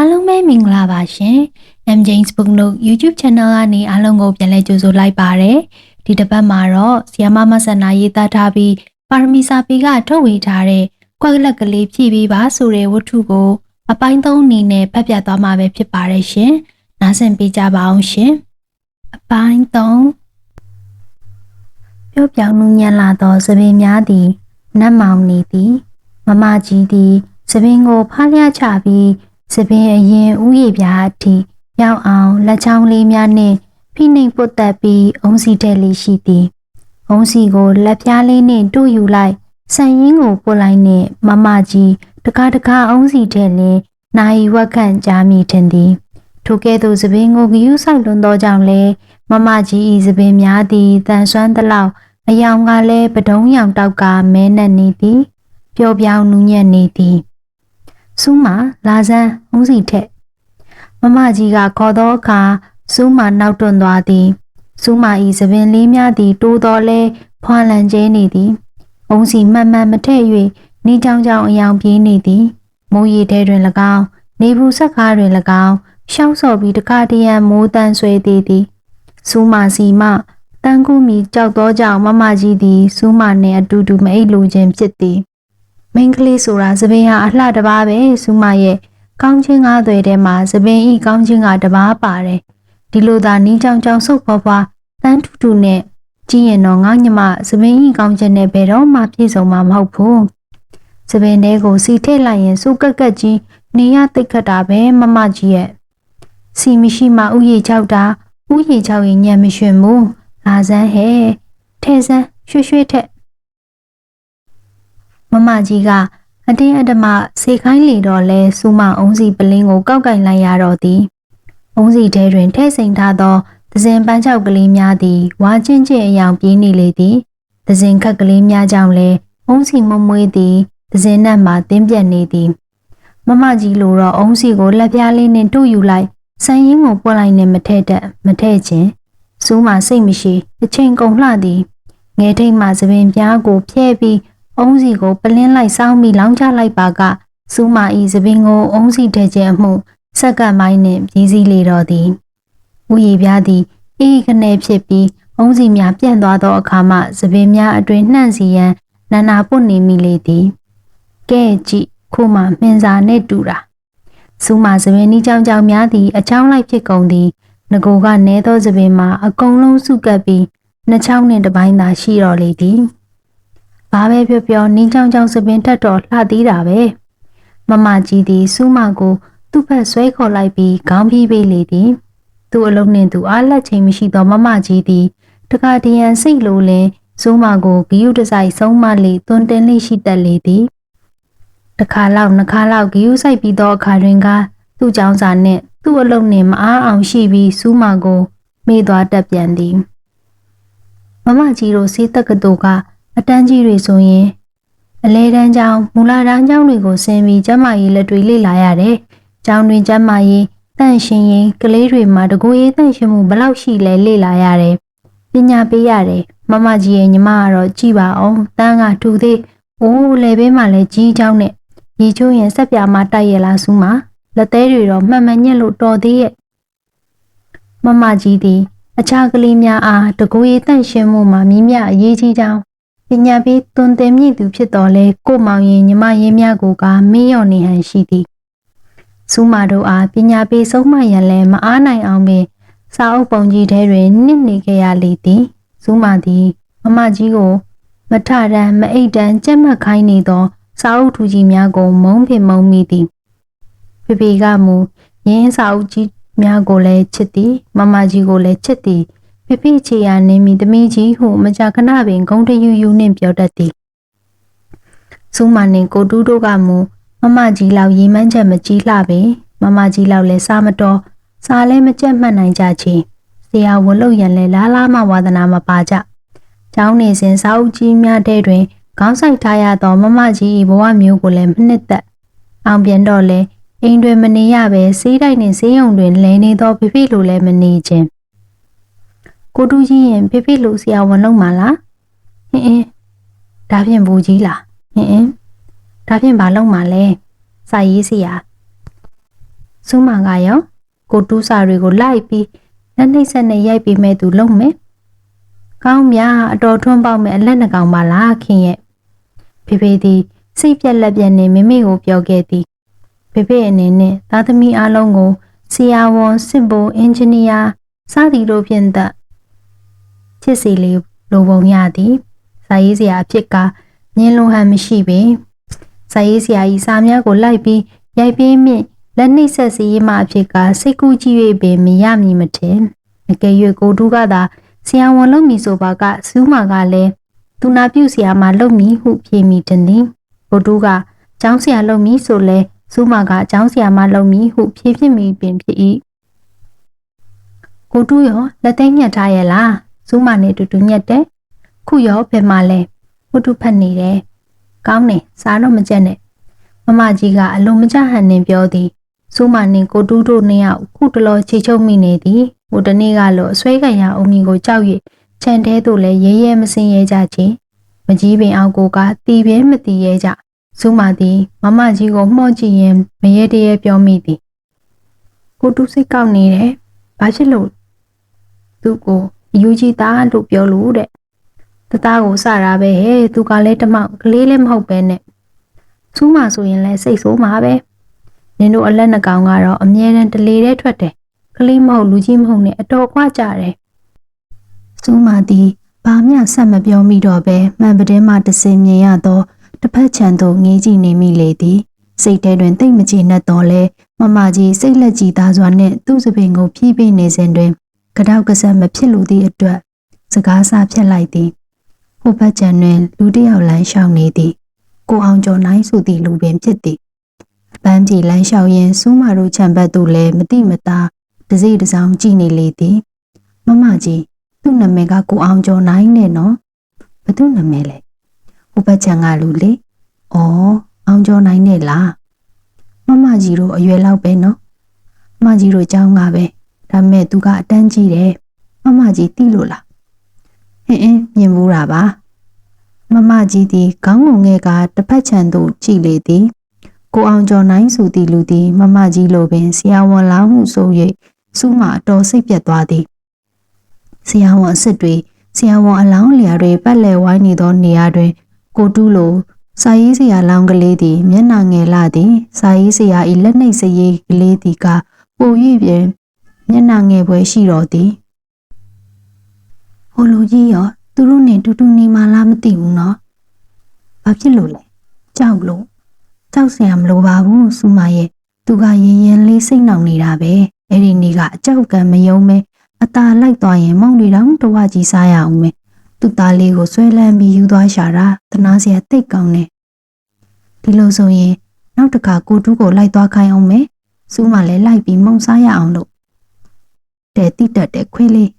အားလုံးပဲမင်္ဂလာပါရှင် M James Book Note YouTube Channel ကနေအားလုံးကိုပြန်လည်ကြိုဆိုလိုက်ပါရယ်ဒီတစ်ပတ်မှာတော့ဆီယမမဆန္ဒရေးသားထားပြီးပါရမီစာပေကထုတ်ဝေထားတဲ့ကွက်ကလက်ကလေးဖြည့်ပေးပါဆိုတဲ့ဝတ္ထုကို အပိုင်းသုံးအနေနဲ့ဖတ်ပြသွားမှာပဲဖြစ်ပါတယ်ရှင်နားဆင်ပေးကြပါအောင်ရှင်အပိုင်းသုံးပြောပြောင်းနူးညံ့လာသောသပင်များသည်နတ်မောင်နေသည် မမကြီးသည်သပင်ကိုဖားလျချပြီး စပင်အရင်ဥယျာပြားအထိရောက်အောင်လက်ချောင်းလေးများနှင့်ဖိနှိပ်ပုတ်တက်ပြီးအုံးစီတဲ့လေးရှိသည်။အုံးစီကိုလက်ပြားလေးနှင့်တို့ယူလိုက်ဆန်ရင်းကိုပုတ်လိုက်နှင့်မမကြီးတကားတကားအုံးစီတဲ့လင်နိုင်ဝက်ခန့်ကြားမိထင်သည်။ထိုကဲ့သို့စပင်ကိုဂယုဆိုင်လွန်သောကြောင့်လဲမမကြီးဤစပင်များသည်တန်ဆွမ်းသလောက်အယောင်ကလည်းပဒုံးရောင်တောက်ကမဲနှက်နေသည်။ပျော်ပြောင်နူးညံ့နေသည်။ စူးမလာစမ်းဦးစီထက်မမကြီးကခေါ်သောအခါစူးမနောက်တွန့်သွားသည်စူးမဤသပင်လေးများသည်တိုးတော်လဲဖွာလန်ကျဲနေသည်အုံးစီမှန်မှန်မထည့်၍နေချောင်းချောင်းအယောင်ပြေးနေသည်မိုးရီထဲတွင်၎င်းနေဘူးဆက်ကားတွင်၎င်းရှောင်းစော်ပြီးတခါတရံမိုးတန်းဆွဲသေးသည်စူးမစီမတန်းကူမီကြောက်သောကြောင့်မမကြီးသည်စူးမနှင့်အတူတူမအိပ်လိုခြင်းဖြစ်သည် မိန်းကလေးဆိုတာသပင်ဟာအလှတစ်ပါးပဲစူမရဲ့ကောင်းချင်းကားတွေထဲမှာသပင်ဤကောင်းချင်းကတစ်ပါးပါတယ်ဒီလိုသာနီးချောင်းချောင်းဆုပ်ဖွားဖွားတန်းထူထူနဲ့ကြည့်ရင်တော့ငါညမသပင်ဤကောင်းချင်းနဲ့ဘယ်တော့မှပြည့်စုံမှာမဟုတ်ဘူးသပင်တွေကိုစီထည့်လိုက်ရင်စူကက်ကက်ကြီးနေရတိတ်ခတ်တာပဲမမကြီးရဲ့စီမရှိမှဥယေချောက်တာဥယေချောက်ရင်ညံမရွှင်ဘူးလာစမ်းဟဲ့ထဲစမ်းရွှွှွှွထက် မမကြီးကအတင်းအဓမ္မစေခိုင်းလေတော့လဲစူမအုံးစီပလင်းကိုကောက်ကင်လိုက်ရတော့သည်အုံးစီထဲတွင်ထဲ့စိန်ထားသောသစင်ပန်းချောက်ကလေးများသည်ဝါချင်းချင်းအယောင်ပြေးနေလေသည်သစင်ခက်ကလေးများကြောင့်လဲအုံးစီမမွေးသည်သစင်နက်မှတင်းပြက်နေသည်မမကြီးလိုတော့အုံးစီကိုလက်ပြားလေးနှင့်တို့ယူလိုက်ဆန်ရင်းကိုပွက်လိုက်နှင့်မထဲ့တတ်မထဲ့ခြင်းစူးမစိတ်မရှိအချိန်ကုန်လှသည်ငယ်ထိတ်မှသပင်ပြားကိုဖျဲ့ပြီး အုံးစီကိုပလင်းလိုက်စောင်းပြီးလောင်းချလိုက်ပါကစူးမာဤသပင်ကိုအုံးစီထဲခြင်းအမှုဆက်ကပ်မိုင်းနှင့်ပြည်စည်းလေတော့သည်ဥယျာပြားသည်အေးကနေဖြစ်ပြီးအုံးစီများပြန့်သွားသောအခါမှသပင်များအတွင်နှံ့စီရန်နာနာပွတ်နေမိလေသည်ကဲကြည့်ခုမှမင်းစာနှင့်တူတာစူးမာသပင်ဤကြောင်ကြောင်များသည်အချောင်းလိုက်ဖြစ်ကုန်သည်ငကိုကနေသောသပင်မှာအကုန်လုံးစုကပ်ပြီးနှစ်ချောင်းနှင့်တစ်ပိုင်းသာရှိတော်လေသည် ဘာပဲပြောပြောနင်းချောင်းချောင်းစပင်ထက်တော့လှသေးတာပဲမမကြီးသည်စူးမကိုသူ့ဖက်ဆွဲခေါ်လိုက်ပြီးခေါင်းပြေးပေးလေသည်သူ့အလုံးနှင့်သူအားလက်ချိန်မရှိသောမမကြီးသည်တခါတရံစိတ်လိုလင်စူးမကိုဂီယုတဆိုင်ဆုံးမလေသွန်တင်လေးရှိတတ်လေသည်တခါလောက်နှစ်ခါလောက်ဂီယုဆိုင်ပြီးသောအခါတွင်ကသူ့ကြောင့်စာနှင့်သူ့အလုံးနှင့်မအားအောင်ရှိပြီးစူးမကိုမေ့သွားတတ်ပြန်သည်မမကြီးတို့စေးတက်ကတူက အတန်းကြီးတွေဆိုရင်အလဲတန်းကျောင်းမူလာတန်းကျောင်းတွေကိုဆင်းပြီးကျမကြီးလက်တွေလေ့လာရတယ်။ကျောင်းတွင်ကျမကြီးတန့်ရှင်ရင်ကလေးတွေမှာတကူရေးတန့်ရှင်မှုဘလောက်ရှိလဲလေ့လာရတယ်။ပညာပေးရတယ်။မမကြီးရဲ့ညီမကတော့ကြည်ပါအောင်။တန်းကထူသေး။အိုးလေဘေးမှာလည်းကြီးကျောင်းနဲ့ရေချိုးရင်ဆက်ပြာမှာတိုက်ရလားစူးမှာလက်သေးတွေတော့မှန်မှန်ညက်လို့တော်သေးရဲ့။မမကြီးသည်အခြားကလေးများအားတကူရေးတန့်ရှင်မှုမှာမြင်မြအရေးကြီးကြောင်း ပညာပေးသွန်သင်မြင့်သူဖြစ်တော်လဲကိုမောင်ရင်ညီမရင်းများကိုကမင်းရော်နေဟန်ရှိသည်စူးမာတို့အားပညာပေးဆုံးမရန်လဲမအားနိုင်အောင်ပင်စာအုပ်ပုံကြီးထဲတွင်နှစ်နေခဲ့ရလေသည်စူးမာသည်မမကြီးကို မထရန်မအိတ်တန်ကြက်မှတ်ခိုင်းနေသောစာအုပ်ထူကြီးများကိုမုံပင်မုံမိသည်ဖေဖေကမူရင်းစာအုပ်ကြီးများကိုလည်းချစ်သည်မမကြီးကိုလည်းချစ်သည် ဖိဖိချေရနေမိသမီးကြီးဟုမကြာခဏပင်ဂုံတယူယူနှင့်ပြောတတ်သည်စူးမနှင့်ကိုတူးတို့ကမူမမကြီးလောက်ရီမန်းချက်မကြီးလှပင်မမကြီးလောက်လည်းစားမတော်စားလည်းမကြက်မှတ်နိုင်ကြချေဆရာဝလုတ်ရန်လည်းလားလားမှဝါသနာမပါကြကျောင်းနေစဉ်စာအုပ်ကြီးများတဲ့တွင်ခေါင်းဆိုင်ထားရသောမမကြီး၏ဘဝမျိုးကိုလည်းမနှစ်သက်အောင်ပြန်တော့လဲအိမ်တွင်မနေရပဲစေးတိုက်နှင့်စေးရုံတွင်လဲနေသောဖိဖိလိုလည်းမနေခြင်း ကိုတူးကြီးရင်ဖိဖိလိုဆရာဝန်လုံးမှာလားဟင်းအင်းဒါဖြင့်ဘူကြီးလားဟင်းအင်းဒါဖြင့်ဘာလုံးမှာလဲစာရေးဆရာစစူးမကရောကိုတူးစာတွေကိုလိုက်ပြီးလက်နှိပ်ဆက်နဲ့ရိုက်ပြီးမဲ့သူလုံးမယ်ကောင်းမြအတော်ထွန်းပေါက်မဲ့အလက်နှကောင်ပါလားခင်ရဲ့ဖေဖေသည်စိတ်ပြက်လက်ပြက်နဲ့မိမိကိုပြောခဲ့သည်ဖေဖေအနေနဲ့သားသမီးအလုံးကိုဆရာဝန်စစ်ဘိုအင်ဂျင်နီယာစသည်တို့ဖြင့်သက် ဖြစ်စီလေးလိုပုံရသည်စာရေးစရာအဖြစ်ကမြင်လုံဟန်မရှိပေစာရေးစရာဤစာများကိုလိုက်ပြီးရိုက်ပြီးမြင့်လက်နှိပ်ဆက်စီရေးမှအဖြစ်ကစိတ်ကူးကြည့်၍ပင်မရမည်မထင်အကယ်၍ကိုတူးကသာဆရာဝန်လုပ်မည်ဆိုပါကစူးမာကလည်းသူနာပြုဆရာမလုပ်မည်ဟုဖြေမိတင်သည်ကိုတူးကကျောင်းဆရာလုပ်မည်ဆိုလဲစူးမာကကျောင်းဆရာမလုပ်မည်ဟုဖြေဖြစ်မိပင်ဖြစ်၏ကိုတူးရောလက်သိမ်းညက်ထားရဲ့လား စူးမာနဲ့တူတူညက်တယ်ခုရောဘယ်မှာလဲကိုတူးဖတ်နေတယ်ကောင်းနေစားတော့မကြက်နဲ့မမကြီးကအလုံးမကြဟန်နေပြောသည်စူးမာနဲ့ကိုတူးတို့နှစ်ယောက်ခုတလောချေချုပ်မိနေသည်ဟိုတနေ့ကလို့အဆွဲခံရအုံမီကိုကြောက်၍ခြံထဲသို့လည်းရဲရဲမစင်ရဲကြချင်းမကြီးပင်အောင်ကိုကတီပြဲမတီရဲကြစူးမာသည်မမကြီးကိုမှော့ကြည့်ရင်မရဲတရဲပြောမိသည်ကိုတူးစိတ်ကောက်နေတယ်ဘာဖြစ်လို့သူ့ကို ယူကြီးသားလို့ပြောလို့တဲ့တသားကိုစတာပဲဟဲ့သူကလည်းတမောက်ကလေးလည်းမဟုတ်ပဲနဲ့စူးမာဆိုရင်လည်းစိတ်ဆိုးမှာပဲနင်တို့အလက်နှကောင်ကတော့အမြဲတမ်းတလေတဲ့ထွက်တယ်ကလေးမဟုတ်လူကြီးမဟုတ်နဲ့အတော်ကွာကြတယ်စူးမာသည်ဘာမျှဆက်မပြောမိတော့ပဲမှန်ပတင်းမှတစင်မြင်ရသောတစ်ဖက်ခြံသို့ငေးကြည့်နေမိလေသည်စိတ်ထဲတွင်တိတ်မချေနဲ့တော့လဲမမကြီးစိတ်လက်ကြည်သားစွာနှင့်သူ့စပင်ကိုဖြီးပေးနေစဉ်တွင် ကတောက်ကဆက်မဖြစ်လိုသည့်အတွက်စကားစားဖြစ်လိုက်သည်ဟိုဘက်ခြံတွင် လူတစ်ယောက်လမ်းလျှောက်နေသည်ကိုအောင်ကျော်နိုင်ဆိုသည့်လူပင်ဖြစ်သည်ပန်းပြေလမ်းလျှောက်ရင်းစူးမာတို့ခြံဘက်သို့လည်းမတိမသားတစိတစောင်းကြည့်နေလေသည်မမကြီးသူ့နာမည်ကကိုအောင်ကျော်နိုင်နဲ့နော်ဘသူနာမည်လဲဟိုဘက်ခြံကလူလေဩအောင်ကျော်နိုင်နဲ့လားမမကြီးတို့အရွယ်လောက်ပဲနော်မမကြီးတို့အကြောင်းကပဲ ဒါမဲ့သူကအတန်းကြီးတယ်မမကြီးသိလို့လားဟင်းအင်းမြင်ဘူးတာပါမမကြီးသည်ခေါင်းငုံငယ်ကတစ်ဖက်ခြံသို့ကြည့်လေသည်ကိုအောင်ကျော်နိုင်စုသည်လူသည်မမကြီးလိုပင်ဆရာဝန်လောင်းမှုဆို၍စူးမအတော်စိတ်ပြတ်သွားသည်ဆရာဝန်အစ်စ်တွေဆရာဝန်အလောင်းလျာတွေပတ်လည်ဝိုင်းနေသောနေရာတွင် ကိုတူးလိုစာရေးဆရာလောင်းကလေးသည်မျက်နှာငယ်လာသည်စာရေးဆရာ၏လက်နှိပ်စရေးကလေးသည်ကပို၍ပင် မျက်နှာငယ်ပွဲရှိတော်သည်ဟိုလူကြီးရောသူတို့နဲ့တူတူနေမှလားမသိဘူးနော်ဘာဖြစ်လို့လဲကြောက်လို့ကြောက်စရာမလိုပါဘူးစူမရဲ့သူကရင်ရင်လေးစိတ်နှောင်နေတာပဲအဲ့ဒီနေ့ကအကြောက်ကံမယုံမဲအตาလိုက်သွားရင်မောင်တွေတောင်တဝကြီးစားရအောင်မဲသူ့သားလေးကိုဆွဲလန်းပြီးယူသွားရှာတာတနာစရာတိတ်ကောင်းတယ်ဒီလိုဆိုရင်နောက်တစ်ခါကိုတူးကိုလိုက်သွားခိုင်းအောင်မဲစူးမလည်းလိုက်ပြီးမုံစားရအောင်လို့ တဲ့တိတက်တဲ့ခွေးလေး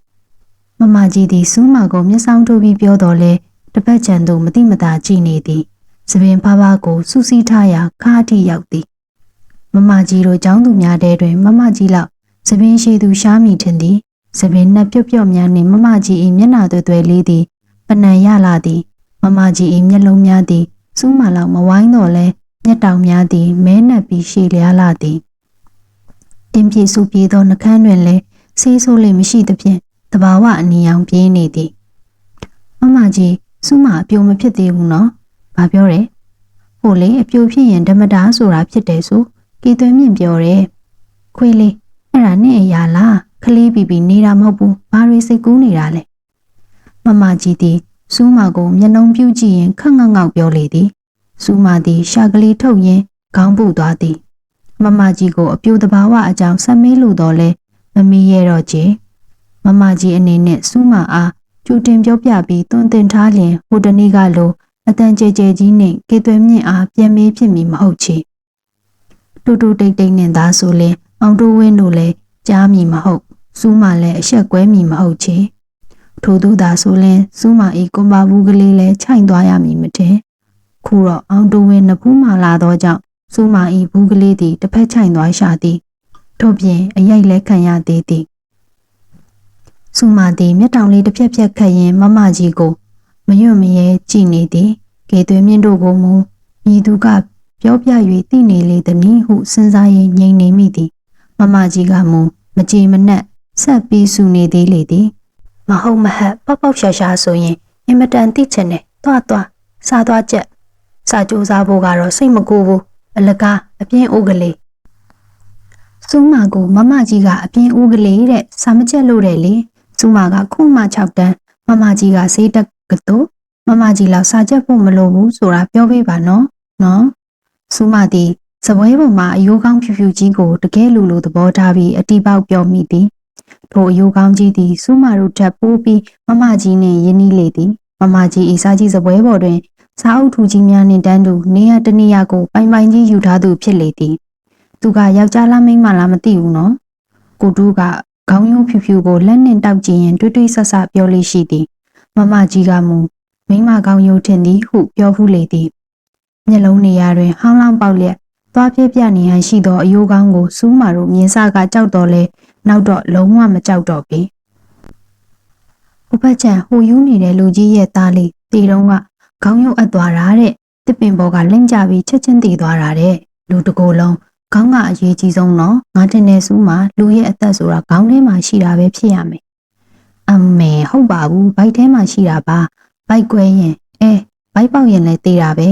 မမကြီးသည်စူးမကိုမျက်စောင်းထိုးပြီးပြောတော်လဲတပတ်ချန်သို့မတိမတာကြည့်နေသည်သပင်ဖားဖားကိုစူးစီးထားရာခါးထိရောက်သည်မမကြီးတို့ចောင်းသူများတဲတွင် မမကြီးလောက်သပင်ရှိသူရှားမိထင်သည်သပင်နှက်ပြုတ်ပြုတ်များနှင့်မမကြီး၏မျက်နှာသွဲသွဲလေးသည်ပနံရလာသည်မမကြီး၏မျက်လုံးများသည်စူးမလောက်မဝိုင်းတော့လဲမျက်တောင်များသည်မဲနှက်ပြီးရှည်လျားလာသည်တင်းပြေစုပြေသောနှကန်းတွင်လည်း ဆေးဆိုးလေးမရှိသဖြင့်တဘာဝအနီအောင်ပြေးနေသည်မမကြီးစူးမအပြုံမဖြစ်သေးဘူးနော်ဘာပြောတယ်ဟိုလေအပြိုဖြစ်ရင်ဓမ္မတာဆိုတာဖြစ်တယ်ဆိုကေသွင်းမြင့်ပြောတယ်ခွေးလေးအဲ့ဒါနဲ့အရာလားခလေးပြီးပြီးနေတာမဟုတ်ဘူးဘာတွေစိတ်ကူးနေတာလဲမမကြီးသည်စူးမကိုမျက်နှုံပြူးကြည့်ရင်ခက်ငေါငေါပြောလေသည်စူးမသည်ရှာကလေးထုတ်ရင်းခေါင်းပုတ်သွားသည်မမကြီးကိုအပြိုတဘာဝအကြောင်းဆက်မေးလို့တော့လဲ မမီးရတော့ချေမမကြီးအနေနဲ့စူးမအားကြိုတင်ပြောပြပြီးတွန်းတင်ထားလျင်ဟိုတနေ့ကလိုအတန်ကြဲကြဲကြီးနှင့်ကေသွဲမြင့်အားပြန်မေးဖြစ်မည်မဟုတ်ချေတူတူတိတ်တိတ်နဲ့သာဆိုလင်အောင်တိုးဝင်းတို့လည်းကြားမည်မဟုတ်စူးမလည်းအဆက်ကွဲမည်မဟုတ်ချေထို့သူသာဆိုလင်စူးမဤကွန်ပါဘူးကလေးလည်းခြိုင်သွားရမည်မတင်ခုတော့အောင်တိုးဝင်းနဖူးမှလာသောကြောင့်စူးမဤဘူးကလေးသည်တစ်ဖက်ခြိုင်သွားရှာသည် ထို့ပြင်အရိုက်လည်းခံရသေးသည်စူးမသည်မျက်တောင်လေးတစ်ဖြက်ဖြက်ခတ်ရင်မမကြီးကိုမရွံ့မရဲကြည်နေသည်ကဲသွေးမြင့်တို့ကိုမူမြည်သူကပြောပြ၍သိနေလေသည်နည်းဟုစဉ်းစားရင်ငြိမ်နေမိသည်မမကြီးကမူမကြည်မနှက်ဆက်ပြီးစူနေသေးလေသည်မဟုတ်မဟတ်ပေါက်ပေါက်ရှာရှာဆိုရင်အင်မတန်သိချင်တယ်တွားတွားစားသွားချက်စာကြိုးစားဖို့ကတော့စိတ်မကူဘူးအလကားအပြင်းအိုးကလေး စူးမကိုမမကြီးကအပြင်းအိုးကလေးတဲ့စာမချက်လို့တယ်လေစူးမကခုမှ6တန်းမမကြီးကစေးတက်ကတိုးမမကြီးလောက်စာချက်ဖို့မလိုဘူးဆိုတာပြောပေးပါနော်နော်စူးမသည်စပွဲပေါ်မှာအယိုးကောင်းဖြူဖြူကြီးကိုတကယ်လူလိုသဘောထားပြီးအတီးပေါက်ပြောမိသည်ထိုအယိုးကောင်းကြီးသည်စူးမတို့ထပ်ပိုးပြီးမမကြီးနှင့်ယဉ်နီးလေသည်မမကြီးဤစားကြီးစပွဲပေါ်တွင်စားအုပ်ထူကြီးများနှင့်တန်းတူနေရတနေရကိုပိုင်ပိုင်ကြီးယူထားသူဖြစ်လေသည် သူကယောက်ျားလားမိန်းမလားမသိဘူးနော်ကိုတူးကခေါင်းရိုးဖြူဖြူကိုလက်နှင့်တောက်ကြည့်ရင်တွေးတွေးဆဆပြောလေးရှိသည်မမကြီးကမူမိန်းမခေါင်းရိုးထင်သည်ဟုပြောဖူးလေသည်မျက်လုံးနေရာတွင်ဟောင်းလောင်းပေါက်လျက်သွားပြပြနေဟန်ရှိသောအယိုးကောင်းကိုစူးမာတို့မြင်စကကြောက်တော်လဲနောက်တော့လုံးဝမကြောက်တော့ပေဥပချံဟိုယူးနေတဲ့လူကြီးရဲ့သားလေးတေတုံးကခေါင်းရုပ်အပ်သွားတာတဲ့တစ်ပင်ပေါ်ကလင့်ကြပြီးချက်ချင်းတည်သွားတာတဲ့လူတကိုယ်လုံး ခေါင်းကအရေးကြီးဆုံးတော့ငါတင်နေစူးမှာလူရဲ့အသက်ဆိုတာခေါင်းထဲမှာရှိတာပဲဖြစ်ရမယ်အမေဟုတ်ပါဘူးဘိုက်ထဲမှာရှိတာပါဘိုက်ကွဲရင်အဲဘိုက်ပေါက်ရင်လည်းတေးတာပဲ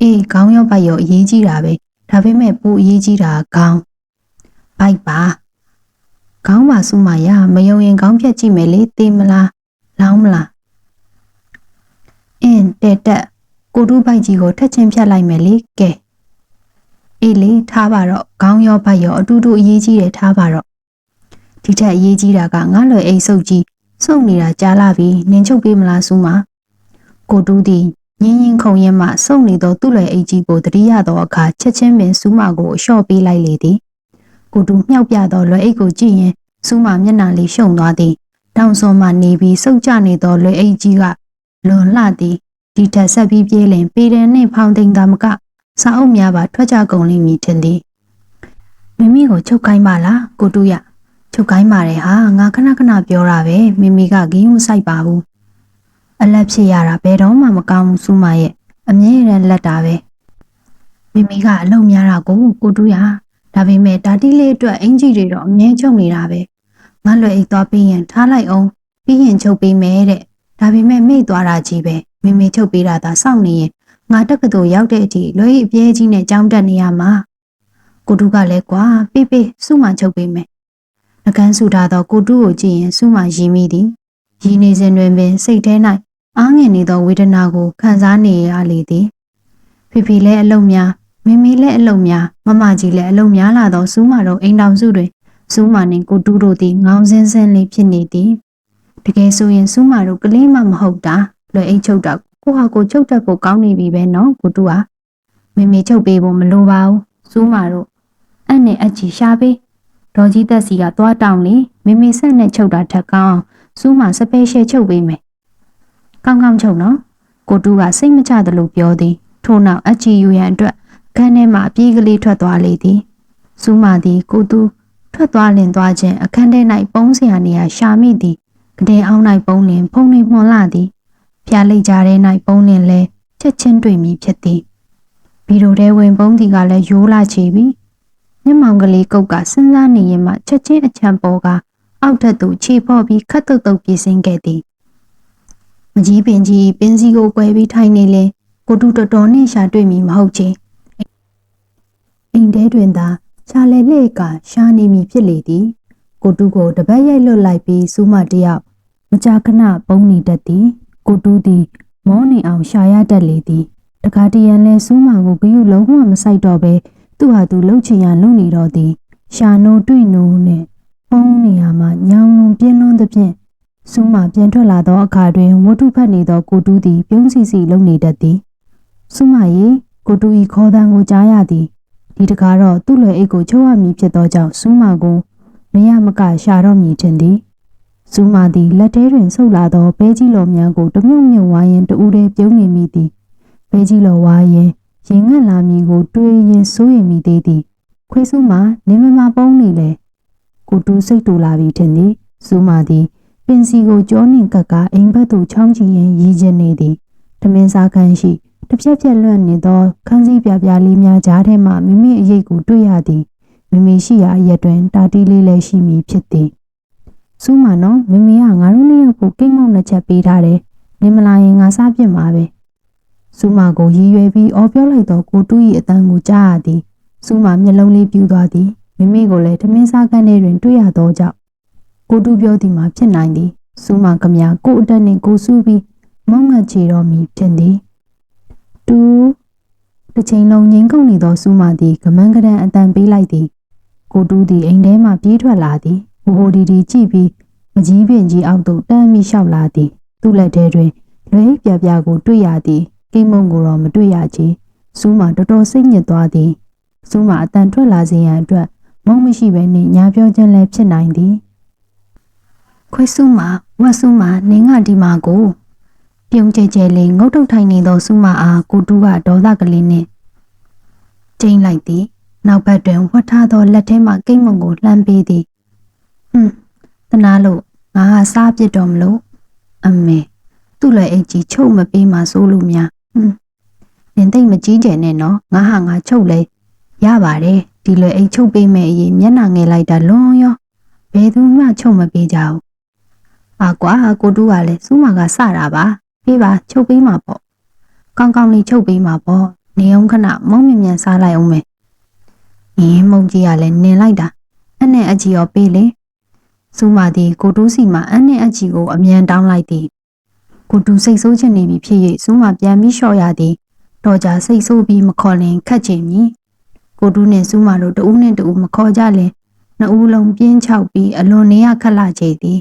အေးခေါင်းရောဘိုက်ရောအရေးကြီးတာပဲဒါပေမဲ့ပိုအရေးကြီးတာခေါင်းဘိုက်ပါခေါင်းပါစုမရမယုံရင်ခေါင်းဖြတ်ကြည့်မယ်လေတေးမလားလောင်းမလားအင်းတဲ့တက်ကိုတူးဘိုက်ကြီးကိုထက်ချင်းဖြတ်လိုက်မယ်လေကဲ အေးလေထားပါတော့ခေါင်းရောဘိုက်ရောအတူတူအရေးကြီးတယ်ထားပါတော့ဒီထက်အရေးကြီးတာကငါလွယ်အိတ်ဆုပ်ကြီးစုပ်နေတာကြားလာပြီနင်ချုပ်ပေးမလားစူးမကိုတူးသည်ညင်းရင်ခုံရင်မှစုပ်နေသောသူ့လွယ်အိတ်ကြီးကိုတတိယသောအခါချက်ချင်းပင်စူးမကိုအလျှော့ပေးလိုက်လေသည်ကိုတူးမြှောက်ပြသောလွယ်အိတ်ကိုကြည့်ရင်စူးမမျက်နှာလေးရှုံသွားသည်တောင်စောမှနေပြီးစုပ်ကြနေသောလွယ်အိတ်ကြီးကလွန်လှသည်ဒီထက်ဆက်ပြီးပြေးလင်ပေတယ်နှင့်ဖောင်းသိမ်းသာမက စာအုပ်များပါထွက်ကြကုန်လိမ့်မည်ထင်သည်မိမိကိုချုပ်ကိုင်းပါလားကိုတူရချုပ်ကိုင်းပါတယ်ဟာငါခဏခဏပြောတာပဲမိမိကဂင်းမဆိုင်ပါဘူးအလက်ဖြစ်ရတာဘယ်တော့မှမကောင်းဘူးစူးမရဲ့အမြဲတမ်းလက်တာပဲမိမိကအလုံများတာကိုကိုတူရဒါပေမဲ့ဒါတီးလေးအတွက်အင်ကြီးတွေတော့အမြဲချုပ်နေတာပဲငါလွယ်အိတ်သွားပြီးရင်ထားလိုက်အောင်ပြီးရင်ချုပ်ပေးမယ်တဲ့ဒါပေမဲ့မေ့သွားတာကြီးပဲမိမိချုပ်ပေးတာသာစောင့်နေရင် ငါတက္ကသိုလ်ရောက်တဲ့အထိလွယ်အပြဲကြီးနဲ့ကြောင်းတက်နေရမှာကိုတူကလည်းကွာပေးပေးစုမှချုပ်ပေးမယ်ငကန်းဆူထားသောကိုတူကိုကြည့်ရင်စုမှရီမိသည်ရီနေစဉ်တွင်ပင်စိတ်ထဲ၌အားငယ်နေသောဝေဒနာကိုခံစားနေရလေသည်ဖေဖေလည်းအလုံများမိမိလည်းအလုံများမမကြီးလည်းအလုံများလာသောစူးမတို့အိမ်တော်စုတွင်စူးမနှင့်ကိုတူတို့သည်ငောင်းစင်းစင်းလေးဖြစ်နေသည်တကယ်ဆိုရင်စူးမတို့ကလေးမမဟုတ်တာလွယ်အိတ်ချုပ်တာ ကိုဟာကိုချုပ်တတ်ဖို့ကောင်းနေပြီပဲနော်ကိုတူဟာမိမိချုပ်ပေးဖို့မလိုပါဘူးစူးမာတို့အဲ့နဲ့အချီရှာပေးဒေါ်ကြီးတက်စီကသွားတောင်းလေမိမိဆက်နဲ့ချုပ်တာထက်ကောင်းအောင်စူးမာစပယ်ရှယ်ချုပ်ပေးမယ်ကောင်းကောင်းချုပ်နော်ကိုတူကစိတ်မချသလိုပြောသည်ထို့နောက်အချီယူရန်အတွက်ခန်းထဲမှအပြေးကလေးထွက်သွားလေသည်စူးမာသည်ကိုတူထွက်သွားလင်သွားခြင်းအခန်းထဲ၌ပုံးစရာနေရာရှာမိသည်ကတဲ့အောင်၌ပုံးလင်ဖုံနေမှွန်လာသည် ဖျားလိတ်ကြားထဲ၌ပုံးလင်လဲချက်ချင်းတွေ့မိဖြစ်သည်ဘီရိုထဲဝင်ပုံးဒီကလည်းရိုးလာချေပြီမျက်မှောင်ကလေးကုတ်ကစဉ်းစားနေရင်မှချက်ချင်းအချံပေါ်ကအောက်ထက်သို့ခြေပေါ်ပြီးခတ်တုတ်တုတ်ပြေးစင်းခဲ့သည်မကြီးပင်ကြီးပင်စီကိုကွဲပြီးထိုင်နေလဲကိုတူတော်တော်နဲ့ရှာတွေ့မိမဟုတ်ချေအိမ်ထဲတွင်သာချာလဲလှဲ့ကရှာနေမိဖြစ်လေသည်ကိုတူကိုတပတ်ရိုက်လွတ်လိုက်ပြီးစူးမတယောက်မကြာခဏပုံနေတတ်သည် ကိုတူးသည်မောနေအောင်ရှာရတတ်လေသည်တခါတရံလဲစူးမာကိုဂယုလုံးဝမဆိုင်တော့ပဲသူ့ဟာသူလှုပ်ချင်ရလှုပ်နေတော့သည်ရှာနိုးတွေ့နိုးနဲ့ပုံးနေရမှာညောင်းလုံးပြင်းလွန်းသဖြင့်စူးမာပြန်ထွက်လာသောအခါတွင်ဝတ္ထုဖတ်နေသောကိုတူးသည်ပြုံးစီစီလှုပ်နေတတ်သည်စူးမာရေကိုတူးဤခေါ်တန်းကိုကြားရသည်ဒီတကားတော့သူ့လွယ်အိတ်ကိုချိုးရမည်ဖြစ်သောကြောင့်စူးမာကိုမရမကရှာတော့မည်ထင်သည် ဇူမာသည်လက်ထဲတွင်ဆုပ်လာသောဘဲကြီးလော်များကိုတမြုံမြုံဝိုင်းရင်တူးရဲပြုံးနေမိသည်ဘဲကြီးလော်ဝါရင်ရင်ငတ်လာမည်ကိုတွေးရင်စိုးရင်မိသေးသည်ခွေးစုမှာနင်းမမပုံးနေလေကိုတူးစိတ်တူလာပြီထင်သည်ဇူမာသည်ပင်စီကိုကြောနှင်ကက်ကအိမ်ဘက်သို့ချောင်းချရင်ရည်ကျင်နေသည်တမင်စားခန်းရှိတစ်ပြက်ပြက်လွန့်နေသောခန်းစည်းပြပြလေးများကြားထဲမှမိမိအရေးကိုတွေ့ရသည်မမေရှိရာအရက်တွင်တာတီလေးလည်းရှိမည်ဖြစ်သည် စူးမနော်မမေကငါတို့နှစ်ယောက်ကိုကိတ်မုံနှစ်ချက်ပေးထားတယ်နင်မလာရင်ငါစားပြစ်မှာပဲစူးမကိုရည်ရွယ်ပြီးအော်ပြောလိုက်တော့ကိုတူး၏အတန်းကိုကြားရသည်စူးမမျက်လုံးလေးပြူသွားသည်မမေကိုလည်းထမင်းစားကန်းထဲတွင်တွေ့ရသောကြောင့်ကိုတူးပြောသည်မှာဖြစ်နိုင်သည်စူးမကမြကိုအတက်နှင့်ကိုစူးပြီးမုံငတ်ချေတော်မူဖြစ်သည်တူးတစ်ချိန်လုံးငိမ့်ကုန်နေသောစူးမသည်ကမန်းကရန်အတန်ပေးလိုက်သည်ကိုတူးသည်အိမ်ထဲမှပြေးထွက်လာသည် ဟိုဟိုဒီဒီကြည့်ပြီးမကြီးပင်ကြီးအောက်သို့တန်းပြီးလျှောက်လာသည်သူ့လက်ထဲတွင်လွယ်ပြပြကိုတွေ့ရသည်ကိမုံကိုတော့မတွေ့ရချေစူးမတော်တော်စိတ်ညစ်သွားသည်စူးမအတန်ထွက်လာစေရန်အတွက်မုံမရှိဘဲနှင့်ညာပြောခြင်းလည်းဖြစ်နိုင်သည်ခွေးစုမဝတ်စုမနင်းကဒီမာကိုပြုံးကြဲကြဲလေးငုတ်တုတ်ထိုင်နေသောစုမအားကိုတူးကဒေါသကလေးနှင့်ကျိန်းလိုက်သည်နောက်ဘက်တွင်ဝတ်ထားသောလက်ထဲမှကိတ်မုံကိုလှမ်းပေးသည် ဟွန်းတနာလို့ငါကစားပြစ်တော်မလို့အမေသူ့လည်းအိတ်ကြီးချုပ်မပေးမှစိုးလို့များဟွန်းနင်သိမ့်မကြီးကျယ်နဲ့နော်ငါဟာငါချုပ်လဲရပါတယ်ဒီလွယ်အိတ်ချုပ်ပေးမယ်အရေးမျက်နှာငယ်လိုက်တာလွန်ရောဘယ်သူမှချုပ်မပေးကြဘူး။အာကွာကိုတူးကလည်းစူးမကစတာပါ။ပြေးပါချုပ်ပေးမှာပေါ့။ကောင်းကောင်းလေးချုပ်ပေးမှာပေါ့။နေအောင်ခဏမုံမြင်မြန်စားလိုက်အောင်မယ်။အင်းမုံကြီးကလည်းနင်လိုက်တာ။အနဲ့အကြီးရောပေးလေ။ စူးမသည်ကိုတူးစီမှာအနဲ့အကြီးကိုအမြန်တောင်းလိုက်သည်။ကိုတူးစိတ်ဆိုးချင်နေပြီဖြစ်၍စူးမပြန်ပြီးလျှော့ရသည်။တော့ကြစိတ်ဆိုးပြီးမခေါ်လင်ခတ်ချင်မည်။ကိုတူးနဲ့စူးမတို့တဦးနဲ့တဦးမခေါ်ကြလင်နှစ်ဦးလုံးပြင်းချောက်ပြီးအလွန်နေရခက်လာကြသည်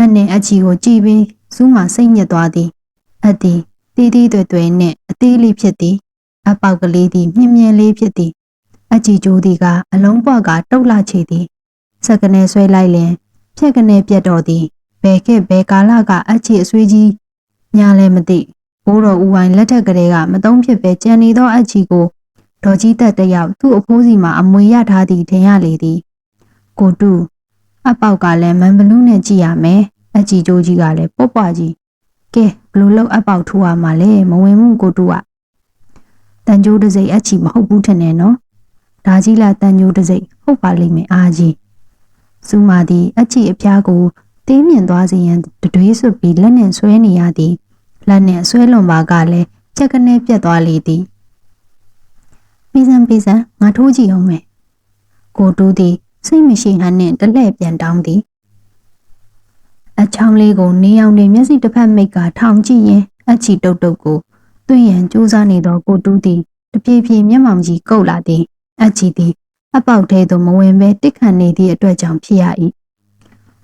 အနဲ့အချီကိုကြည်ပြီးစူးမှစိတ်ညစ်သွားသည်အသည်တီးတီးတွေ့တွေ့နဲ့အသေးလေးဖြစ်သည်အပေါက်ကလေးသည်မြင်မြင်လေးဖြစ်သည်အချီကျိုးသည်ကအလုံးပွားကတုတ်လာချေသည် စက်ကနေဆွဲလိုက်လင်ဖြက်ကနေပြတ်တော်သည်ဘယ်ကဲ့ဘယ်ကာလကအချီအဆွေးကြီးညာလည်းမသိဘိုးတော်ဦးဝိုင်းလက်ထက်ကလေးကမတုံးဖြစ်ပဲကြံနေသောအချီကိုဒေါ်ကြီးတက်တယောက်သူ့အဖိုးစီမှာအမွေရထားသည်ထင်ရလေသည်ကိုတူအပေါက်ကလည်းမန်ဘလူးနဲ့ကြည့်ရမယ်အကြည်ကြိုးကြီးကလည်းပေါ့ပွားကြီးကဲဘလို့လောက်အပေါက်ထိုးရမှာလဲမဝင်မှုကိုတူကတန်ကြိုးတစ်စိတ်အချီမဟုတ်ဘူးထင်တယ်နော်ဒါကြီးလားတန်ကြိုးတစ်စိတ်ဟုတ်ပါလိမ့်မယ်အားကြီး စူမာသည်အချီအဖျားကိုတင်းမြင့်သွားစေရန်တတွေးဆွပြီးလက်နဲ့ဆွဲနေရသည်လက်နဲ့ဆွဲလွန်ပါကလည်းချက်ကနေပြတ်သွားလေသည်ပေးစံပေးစံငါထိုးကြည့်အောင်မယ်ကိုတူးသည်စိတ်မရှိဟန်နှင့်တလှည့်ပြန်တောင်းသည်အချောင်းလေးကိုနေအောင်နေမျက်စိတစ်ဖက်မိတ်ကထောင်ကြည့်ရင်အချီတုတ်တုတ်ကိုတွင်ရန်ကြိုးစားနေသောကိုတူးသည်တပြေးပြေးမျက်မှောင်ကြီးကုတ်လာသည်အချီသည် အပေါက်ထဲသို့မဝင်ဘဲတစ်ခတ်နေသည့်အတွက်ကြောင့်ဖြစ်ရ၏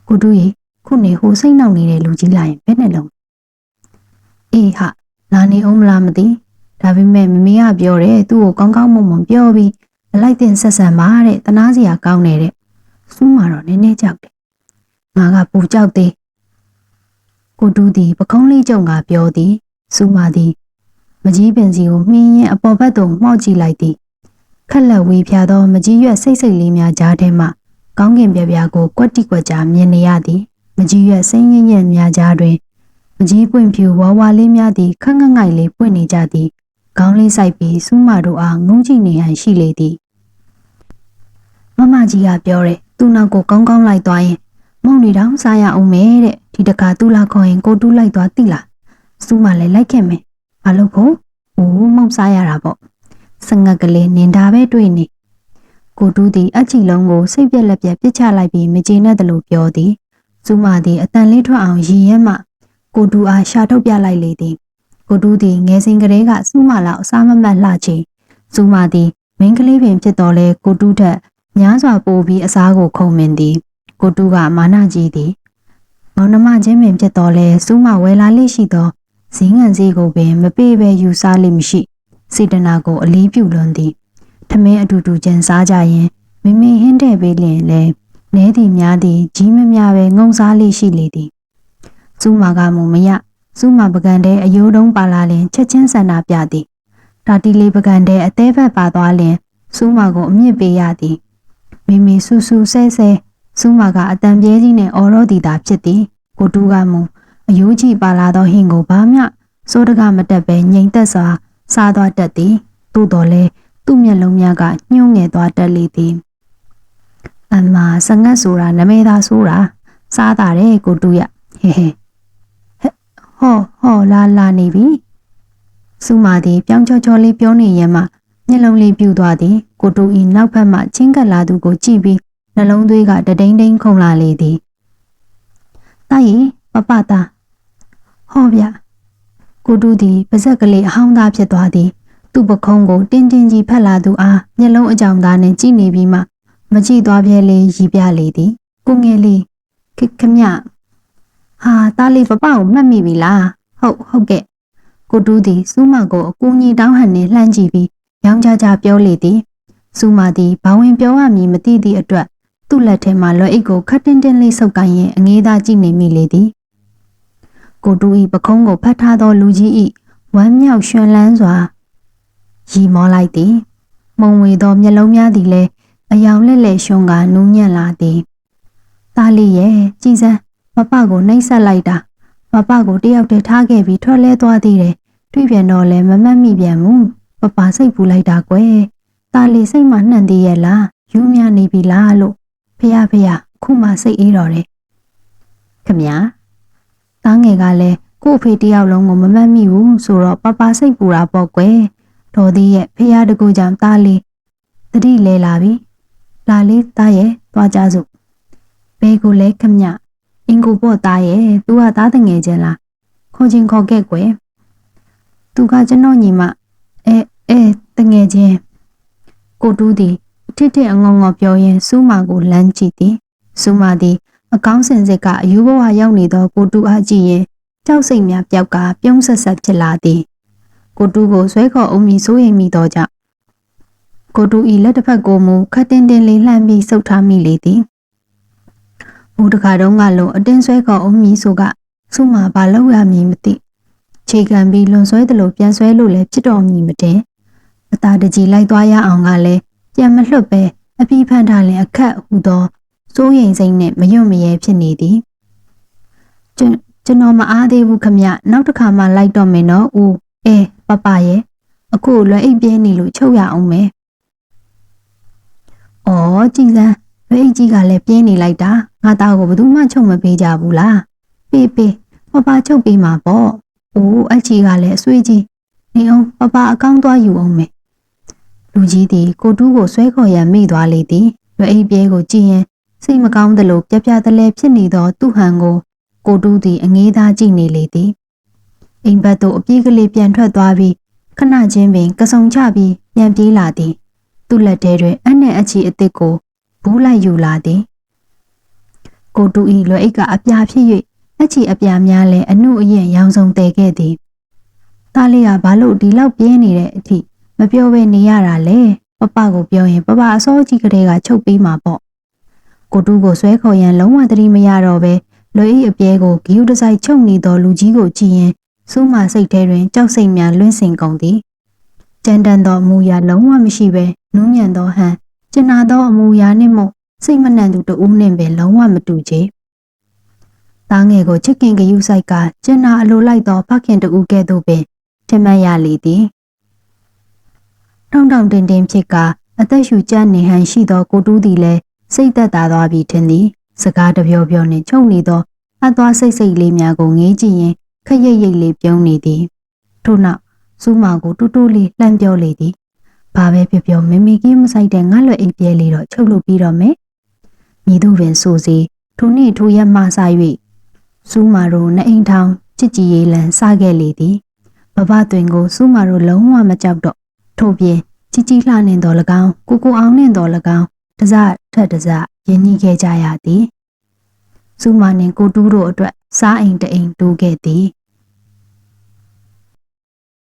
ကိုတူးရေခုနေဟိုစိတ်နှောက်နေတဲ့လူကြီးလာရင်ဘယ်နဲ့လုံးအေးဟာလာနေအောင်မလားမသိဒါပေမဲ့မမေကပြောတယ်သူ့ကိုကောင်းကောင်းမွန်မွန်ပြောပြီးအလိုက်တင်ဆက်ဆံပါတဲ့တနာစရာကောင်းနေတဲ့စူးမှာတော့နည်းနည်းကြောက်တယ်ငါကပူကြောက်သေးကိုတူးသည်ပကုံးလေးကြုံကပြောသည်စူမာသည်မကြီးပင်စီကိုမှင်းရင်အပေါ်ဘက်သို့မှောက်ကြည့်လိုက်သည် ခက်လက်ဝေးဖြာသောမကြီးရွက်စိတ်စိတ်လေးများကြားထဲမှကောင်းကင်ပြပြကိုကွက်တိကွက်ကြားမြင်နေရသည်မကြီးရွက်စိမ့်ရင်းရင်းများကြားတွင်မကြီးပွင့်ဖြူဝါဝါလေးများသည်ခက်ငက်ငိုက်လေးပွင့်နေကြသည်ခေါင်းလေးဆိုင်ပြီးစူးမတို့အားငုံကြည့်နေဟန်ရှိလေသည်မမကြီးကပြောတယ်သူ့နောက်ကိုကောင်းကောင်းလိုက်သွားရင်မုံနေတောင်စားရအောင်မဲတဲ့ဒီတခါသူ့လာခေါ်ရင်ကိုတူးလိုက်သွားတိလားစူးမလည်းလိုက်ခဲ့မယ်ဘာလို့ဖို့အိုးမုံစားရတာပေါ့ စငက်ကလေးနင်တာပဲတွေ့နေကိုတူးသည်အချီလုံးကိုစိတ်ပြက်လက်ပြက်ပစ်ချလိုက်ပြီးမကျေနပ်တယ်လို့ပြောသည်စူးမသည်အတန်လေးထွက်အောင်ရည်ရဲမှကိုတူးအားရှာထုတ်ပြလိုက်လေသည်ကိုတူးသည်ငယ်စဉ်ကလေးကစူးမလောက်အစားမမတ်လှချေစူးမသည်မိန်းကလေးပင်ဖြစ်တော်လဲကိုတူးထက်များစွာပိုပြီးအစားကိုခုံမင်သည် ကိုတူးကမာနကြီးသည်မောင်နှမချင်းပင်ဖြစ်တော်လဲစူးမဝဲလာလိရှိသောဇင်းငံစည်းကိုပင်မပေးဘဲယူစားလိမရှိ စေတနာကိုအလေးပြုလွန်သည်ထမင်းအတူတူကျန်စားကြရင်မမေဟင်းတဲ့ပေးလင်လဲနဲသည်များသည်ကြီးမများပဲငုံစားလိရှိလေသည်စူးမကမူမရစူးမပကံတဲ့အယိုးတုံးပါလာလင်ချက်ချင်းဆန္ဒပြသည်တာတီလေးပကံတဲ့အသေးဘက်ပါသွားလင်စူးမကိုအမြင့်ပေးရသည်မိမိဆူဆူဆဲဆဲစူးမကအတန်ပြဲကြီးနဲ့အော်ရောဒီတာဖြစ်သည်ကိုတူးကမူအယိုးကြီးပါလာသောဟင်းကိုဘာမျှစိုးတကမတက်ပဲငိမ်သက်စွာ စားသွားတတ်သည်သို့တော်လဲသူ့မျက်လုံးများကညှိုးငယ်သွားတတ်လေသည်အမစငတ်ဆိုတာနမေသာဆိုတာစားတာတဲ့ကိုတူရဟဲဟဲဟဲ့ဟောဟောလာလာနေပြီစုမာသည်ပြောင်းချောချောလေးပြောနေရင်မှမျက်လုံးလေးပြူသွားသည်ကိုတူဤနောက်ဘက်မှချင်းကပ်လာသူကိုကြည့်ပြီးနှလုံးသွေးကတဒိန်ဒိန်ခုန်လာလေသည်တာရီပပတာဟောဗျ ကိုတူသည်ပါဇက်ကလေးအဟောင်းသားဖြစ်သွားသည်သူ့ပခုံးကိုတင်းတင်းကြီးဖက်လာသူအားမျက်လုံးအကြောင်သားနဲ့ကြည့်နေပြီးမှမကြည့်သွားပြဲလေးရီပြလေသည်ကိုငယ်လေးခခမဟာတားလေးပပကိုမှတ်မိပြီလားဟုတ်ဟုတ်ကဲ့ကိုတူးသည်စူးမကိုအကူကြီးတောင်းဟန်နဲ့လှမ်းကြည့်ပြီးရောင်ကြကြပြောလေသည်စူးမသည်ဘာဝင်ပြောရမည်မသိသည့်အတွက်သူ့လက်ထဲမှလွယ်အိတ်ကိုခတ်တင်းတင်းလေးဆုပ်ကိုင်းရင်အငေးသားကြည့်နေမိလေသည် ကိုတူး၏ပခုံးကိုဖတ်ထားသောလူကြီး၏ဝမ်းမြောက်ရွှင်လန်းစွာရီမောလိုက်သည်မုံဝေသောမျက်လုံးများသည်လည်းအယောင်လက်လက်ရှုံးကနူးညံ့လာသည်။သားလေးရဲ့ကြည်စမ်းမပကိုနှိပ်ဆက်လိုက်တာမပကိုတယောက်တည်းထားခဲ့ပြီးထွက်လဲသွားသေးတယ်။တွေ့ပြန်တော့လည်းမမတ်မိပြန်ဘူး။ပပစိတ်ပူလိုက်တာကွယ်။သားလေးစိတ်မှနှံ့သေးရဲ့လား။ယူမြနေပြီလားလို့ဖះဖះခုမှစိတ်အေးတော်တယ်။ခမညာ သားငယ်ကလည်းကို့အဖေတယောက်လုံးကိုမမတ်မိဘူးဆိုတော့ပပစိတ်ပူတာပေါ့ကွယ်။တော်သေးရဲ့ဖះတကူကြောင့်သားလေးတတိလဲလာပြီလာလေးသားရဲ့သွားကြစို့ဘဲကိုလဲခမညအင်ကိုပေါ့သားရဲ့သူကသားတငယ်ချင်းလားခေါ်ချင်းခေါ်ခဲ့ကွယ်သူကကျွန်တော်ညီမအဲအဲတငယ်ချင်းကိုတူးသည်ထစ်ထစ်အငုံငေါပြောရင်းစူးမာကိုလမ်းကြည့်သည်စူးမာသည် အကောင်းစင်စစ်ကအယူဘဝရောက်နေသောကိုတူးအားကြည့်ရင်ကြောက်စိတ်များပျောက်ကပြုံးဆက်ဆက်ဖြစ်လာသည်ကိုတူးကိုဆွဲခေါ်အုံမီစိုးရိမ်မိသောကြောင့်ကိုတူဤလက်တစ်ဖက်ကိုမူခတ်တင်းတင်းလေးလှမ်းပြီးဆုပ်ထားမိလေသည်။ဘူးတခါတုန်းကလုံးအတင်းဆွဲခေါ်အောင်မီဆိုကစုမှာဘာလို့ရမည်မသိ။ခြေခံပြီးလွန်ဆွဲတယ်လို့ပြန်ဆွဲလို့လည်းဖြစ်တော်မည်မတင်။အသာတကြီးလိုက်သွားရအောင်ကလည်းပြန်မလွတ်ပဲအပြီးဖန်ထားလည်းအခက်ဟူသော စိုးရိမ်စိတ်နဲ့မယွတ်မရဲဖြစ်နေသည်။ကျွန်ကျွန်တော်မအားသေးဘူးခမနောက်တစ်ခါမှလိုက်တော့မယ်နော်။ဦးအဲပပရဲ့အခုလွယ်အိပ်ပြင်းနေလို့ချုပ်ရအောင်မယ်။။အော်ကြည်စမ်းလွေအိတ်ကြီးကလည်းပြင်းနေလိုက်တာငါသားကိုဘယ်သူမှချုပ်မပေးကြဘူးလား။ပေးပေးပပချုပ်ပေးမှာပေါ့။အိုးအချီကလည်းအဆွေးကြီးနေအောင်ပပအကောင်းသွားယူအောင်မယ်။လူကြီးသည်ကိုတူးကိုဆွဲခေါ်ရန်မိသွားလေသည်။လွေအိတ်ပြဲကိုကြည့်ရင် စိတ်မကောင်းသလိုပြပြတလဲဖြစ်နေသောသူ့ဟန်ကိုကိုတူးသည်အငေးသားကြည့်နေလေသည်။အိမ်ဘက်သို့အပြေးကလေးပြန်ထွက်သွားပြီးခဏချင်းပင်ကစုံချပြီးပြန်ပြေးလာသည်။သူ့လက်ထဲတွင်အနှဲ့အချီအစ်စ်ကိုဘူးလိုက်ယူလာသည်ကိုတူဤလွယ်အိတ်ကအပြာဖြစ်၍အချီအပြာများလည်းအနှုအယံရောင်စုံတည်ခဲ့သည်သားလေးကဘာလို့ဒီလောက်ပြင်းနေတဲ့အထိမပြောဘဲနေရတာလဲပပကိုပြောရင်ပပအစောကြီးကလေးကချုပ်ပေးမှာပေါ့ ကိုတူကိုဆွဲခေါ်ရန်လုံးဝသတိမရတော့ပဲလွယ်အိတ်အပြဲကိုဂီယူတစိုက်ချုပ်နေသောလူကြီးကိုကြည့်ရင်စူးမစိတ်ထဲတွင်ကြောက်စိတ်များလွင့်စင်ကုန်သည်ကြမ်းတမ်းသောအမူအရာလုံးဝမရှိဘဲနူးညံ့သောဟန်ကျင်နာသောအမူအရာနှင့်မို့စိတ်မနှံသူတဦးနှင့်ပင်လုံးဝမတူချေ။သားငယ်ကိုချစ်ခင်ကယူဆိုင်ကကျင်နာအလိုလိုက်သောဖခင်တဦးကဲ့သို့ပင်ထင်မှတ်ရလေသည်။တောင်းတောင်းတင်တင်ဖြစ်ကအသက်ရှူကျနေဟန်ရှိသောကိုတူးသည်လည်း စိတ်သက်သာသွားပြီထင်သည်။စကားတပြောပြောနှင့်ချုပ်နေသောအသွားစိတ်စိတ်လေးများကိုငေးကြည့်ရင်ခက်ရိပ်ရိပ်လေးပြုံးနေသည်။ထို့နောက်စူးမောင်ကိုတူတူလေးလှမ်းပြောလေသည်ဘာပဲပြောပြောမမီကြီးမဆိုင်တဲ့ငါ့လွယ်အိပ်ပြဲလေးတော့ချုပ်လုပ်ပြီးတော့မယ်မိတို့ပင်ဆိုစီထိုနေ့ထိုရက်မှစ၍စူးမာတို့နှအိမ်ထောင်ချစ်ကြည်ရေးလန်စခဲ့လေသည်ဘဘတွင်ကိုစူးမာတို့လုံးဝမကြောက်တော့ထို့ပြင်ကြီးကြီးလှနှင်တော်၎င်းကိုကိုအောင်နှင်တော်၎င်း တစထက်တစရင်းနှီးခဲ့ကြရသည်စူးမာနှင့်ကိုတူးတို့အတွက်စားအိမ်တအိမ်တိုးခဲ့သည်